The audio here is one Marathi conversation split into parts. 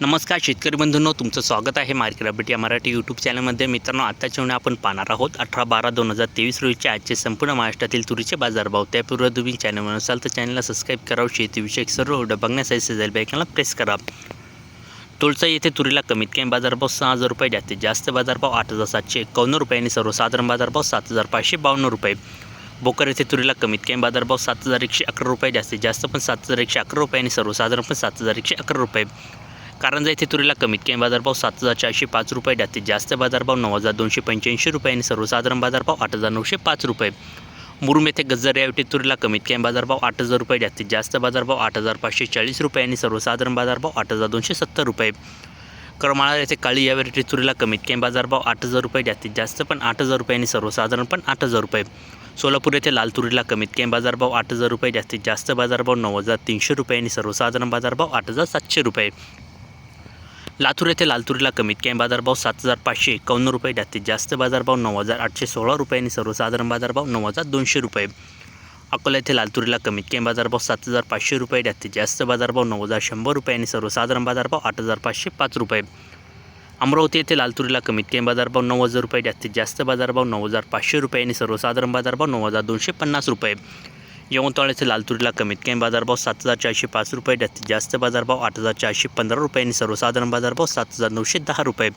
नमस्कार शेतकरी बंधूंनो तुमचं स्वागत आहे मार्केट अपडेट या मराठी यूट्यूब चॅनलमध्ये मित्रांनो आताच्या वेळी आपण पाहणार आहोत अठरा बारा दोन हजार तेवीस रोजीचे आजचे संपूर्ण महाराष्ट्रातील तुरीचे बाजारभाव त्यापूर्वी तुम्ही चॅनलवर असाल तर चॅनलला सबस्क्राईब करावं. शेतीविषयक सर्व व्हिडिओ बघण्यासाठी सेजल बॅकला प्रेस करा. टोलचा येथे तुरीला कमीत कमी बाजारभाव सहा हजार रुपये जास्तीत जास्त बाजारभाव आठ हजार सातशे एकावन्न रुपये आणि सर्वसाधारण बाजारभाव सात हजार पाचशे बावन्न रुपये. बोकर येथे तुरीला कमीत कमी बाजारभाव सात हजार एकशे अकरा रुपये जास्तीत जास्त पण सात हजार एकशे अकरा रुपये आणि सर्वसाधारण पण सात हजार एकशे अकरा रुपये. कारंजा येथे तुरीला कमीत कमी बाजारभाव सात हजार चारशे पाच रुपये जास्तीत जास्त बाजारभाव नऊ हजार दोनशे पंच्याऐंशी रुपये आणि सर्वसाधारण बाजारभाव आठ हजार नऊशे पाच रुपये. मुरुम येथे गज्जर या तुरीला कमीत कमी बाजारभाव आठ हजार रुपये जास्तीत जास्त बाजारभाव आठ हजार पाचशे चाळीस रुपये आणि सर्वसाधारण बाजारभाव आठ हजार दोनशे सत्तर रुपये. करमाळा येथे काळी या व्हेरायटी तुरीला कमीत कमी बाजारभाव आठ हजार रुपये जास्तीत जास्त पण आठ हजार रुपये आणि सर्वसाधारण पण आठ हजार रुपये. सोलापूर येथे लाल तुरीला कमीत कमी बाजारभाव आठ हजार रुपये जास्तीत जास्त बाजारभाव नऊ हजार तीनशे रुपये आणि सर्वसाधारण बाजारभाव आठ हजार सातशे रुपये. लातूर येथे लालतुरीला कमीत कमी बाजारभाव सात हजार पाचशे एकावन्न रुपये जास्तीत जास्त बाजारभाव नऊ हजार आठशे सोळा रुपये आणि सर्वसाधारण बाजारभाव नऊ हजार दोनशे रुपये. अकोला येथे लालतुरीला कमीत कमी बाजारभाव सात हजार पाचशे रुपये जास्तीत जास्त बाजारभाव नऊ हजार शंभर रुपये आणि सर्वसाधारण बाजारभाव आठ हजार पाचशे पाच रुपये. अमरावती येथे लालतुरीला कमीत कमी बाजारभाव नऊ हजार रुपये जास्तीत जास्त बाजारभाव नऊ हजार पाचशे रुपये आणि सर्वसाधारण बाजारभाव नऊ हजार दोनशे पन्नास रुपये. यवतमाळचे येथे कमीत कमी बाजारभाव सात हजार चारशे पाच रुपये जास्तीत जास्त बाजारभाव आठ हजार चारशे पंधरा रुपये आणि सर्वसाधारण बाजारभाव सात हजार नऊशे दहा रुपये.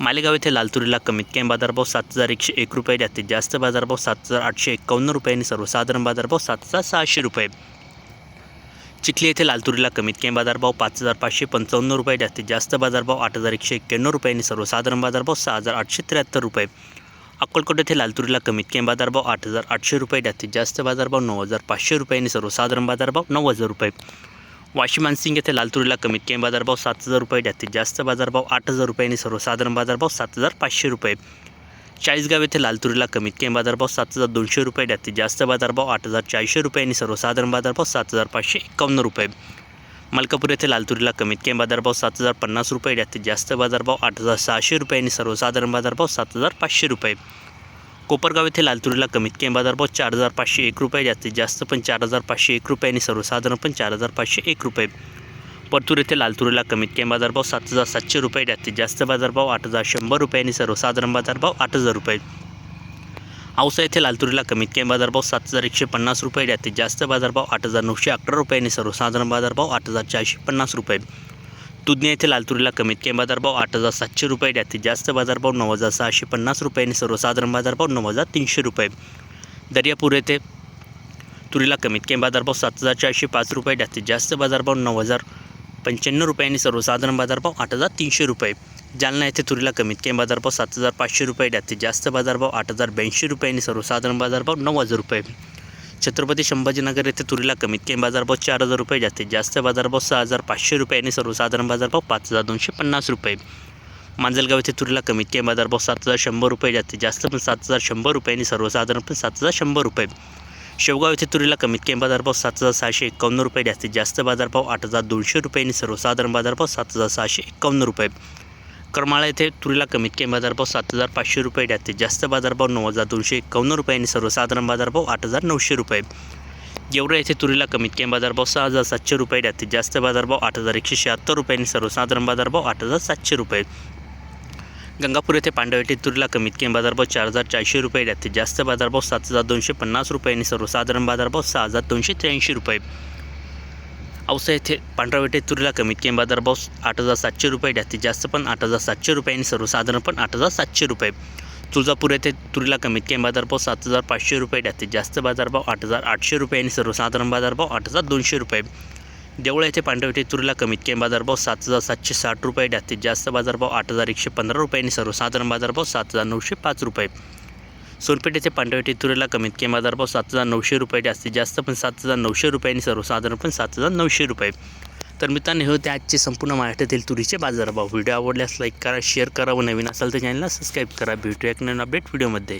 मालेगाव येथे लालतुरीला कमीत कमी बाजारभाव सात हजार एकशे एक रुपये जास्तीत जास्त बाजारभाव सात हजार आठशे एक्कावन्न रुपये आणि सर्वसाधारण बाजारभाव सात हजार सहाशे रुपये. चिखली येथे लालतुरीला कमीत कमी बाजारभाव पाच हजार पाचशे पंचावन्न रुपये जास्तीत जास्त बाजारभाव आठ हजार एकशे एक्क्याण्णव रुपये आणि सर्वसाधारण बाजारभाव सहा हजार आठशे त्र्याहत्तर रुपये. अक्कलकोट येथे लालतुरीला कमीत कमी बाजारभाव आठ हजार आठशे रुपये जास्तीत जास्त बाजारभाव नऊ हजार पाचशे रुपये आणि सर्वसाधारण बाजारभाव नऊ हजार रुपये. वाशी मानसिंग येथे लालतुरीला कमीत कमी बाजारभाव सात हजार रुपये जास्तीत जास्त बाजारभाव आठ हजार रुपये आणि सर्वसाधारण बाजारभाव सात हजार पाचशे रुपये. चाळीसगाव येथे लालतुरीला कमीत कमी बाजारभाव सात हजार दोनशे रुपये जास्तीत जास्त बाजारभाव आठ हजार चारशे रुपये आणि सर्वसाधारण बाजारभाव सात हजार पाचशे एकावन्न रुपये. मलकापूर येथे लालतुरीला कमीत कमी बाजारभाव सात हजार पन्नास रुपये जास्तीत जास्त बाजारभाव आठ हजार सहाशे रुपये आणि सर्वसाधारण बाजारभाव सात हजार पाचशे रुपये. कोपरगाव येथे लालतुरीला कमीत कमी बाजारभाव चार हजार पाचशे एक रुपये जास्तीत जास्त पण चार हजार पाचशे एक रुपये आणि सर्वसाधारण पण चार हजार पाचशे एक रुपये. परतूर येथे लालतुरीला कमीत कमी बाजारभाव सात हजार सातशे रुपये जास्तीत जास्त बाजारभाव आठ हजार शंभर रुपये आणि सर्वसाधारण बाजारभाव आठ हजार रुपये. औसा येथे लालतुरीला कमीत कमी बाजारभाव सात हजार एकशे पन्नास रुपये जास्तीत जास्त बाजारभाव आठ हजार नऊशे अकरा रुपये आणि सर्वसाधारण बाजारभाव आठ हजार चारशे पन्नास रुपये. तुज्ञ येथे लालतुरीला कमीत कमी बाजारभाव आठ हजार सातशे रुपये जास्तीत जास्त बाजारभाव नऊ हजार सहाशे पन्नास रुपये आणि सर्वसाधारण बाजारभाव नऊ हजार तीनशे रुपये. दर्यापूर येथे तुरीला कमीत कमी बाजारभाव सात हजार चारशे पाच रुपये जास्तीत जास्त बाजारभाव नऊ हजार पंच्याण्णव रुपये आणि सर्वसाधारण बाजारभाव आठ हजार तीनशे रुपये. जालना येथे तुरीला कमीत कमी बाजारभाव सात हजार पाचशे रुपये जास्तीत जास्त बाजारभाव आठ हजार ब्याऐंशी रुपये आणि सर्वसाधारण बाजारभाव नऊ हजार रुपये. छत्रपती संभाजीनगर येथे तुरीला कमीत कमी बाजारभाव चार हजार रुपये जास्तीत जास्त बाजारभाव सहा हजार पाचशे रुपये आणि सर्वसाधारण बाजारभाव पाच हजार दोनशे पन्नास रुपये. मांजलगाव येथे तुरीला कमीत कमी बाजारभाव सात हजार शंभर रुपये जास्तीत जास्त पण सात हजार शंभर रुपये आणि सर्वसाधारण पण सात हजार शंभर रुपये. शेवगाव येथे तुरीला कमीत कमी बाजारभाव सात हजार सहाशे एकावन्न रुपये जास्तीत जास्त बाजारभाव आठ हजार दोनशे रुपये आणि सर्वसाधारण बाजारभाव सात हजार सहाशे एकावन्न रुपये. करमाळा येथे तुरीला कमीत कमी बाजारभाव सात हजार पाचशे रुपये जास्तीत जास्त बाजारभाव नऊ हजार दोनशे एकावन्न रुपये आणि सर्वसाधारण बाजारभाव आठ हजार नऊशे रुपये. गेवरा येथे तुरीला कमीत कमी बाजारभाव सहा हजार सातशे रुपये जास्तीत जास्त बाजारभाव आठ हजार एकशे शहात्तर रुपये आणि सर्वसाधारण बाजारभाव आठ हजार सातशे रुपये. गंगापूर येथे पांडवेटी तुरीला कमीत कमी बाजारभाव चार हजार चारशे रुपये जास्तीत जास्त बाजारभाव सात हजार दोनशे पन्नास रुपये आणि सर्वसाधारण बाजारभाव सहा हजार दोनशे त्र्याऐंशी रुपये. औसा येथे पांढरावेटे तुरीला कमीत कमी बाजारभाव आठ हजार सातशे रुपये जास्तीत जास्त पण आठ हजार सातशे रुपये आणि सर्वसाधारण पण आठ हजार सातशे रुपये. तुळजापूर येथे तुरीला कमीत कमी बाजारभाव सात हजार पाचशे रुपये जास्तीत जास्त बाजारभाव आठ हजार आठशे रुपये आणि सर्वसाधारण बाजारभाव आठ हजार दोनशे रुपये. देवळा येथे पांढरवटे तुरीला कमीत कमी बाजारभाव सात हजार सातशे साठ रुपये जास्तीत जास्त बाजारभाव आठ हजार एकशे पंधरा रुपये आणि सर्वसाधारण बाजारभाव सात हजार नऊशे पाच रुपये. सोनपेठेचे येथे पांढरवटे तुरीला कमीत कमी बाजारभाव सात हजार नऊशे रुपये जास्तीत जास्त पण सात हजार नऊशे रुपये आणि सर्वसाधारण पण सात हजार नऊशे रुपये. तर मित्रांनो हे होते आजचे संपूर्ण महाराष्ट्रातील तुरीचे बाजारभाव. व्हिडिओ आवडल्यास लाईक करा शेअर करा व नवीन असाल तर चॅनलला सबस्क्राईब करा. भेटूया एक नवीन अपडेट व्हिडिओमध्ये.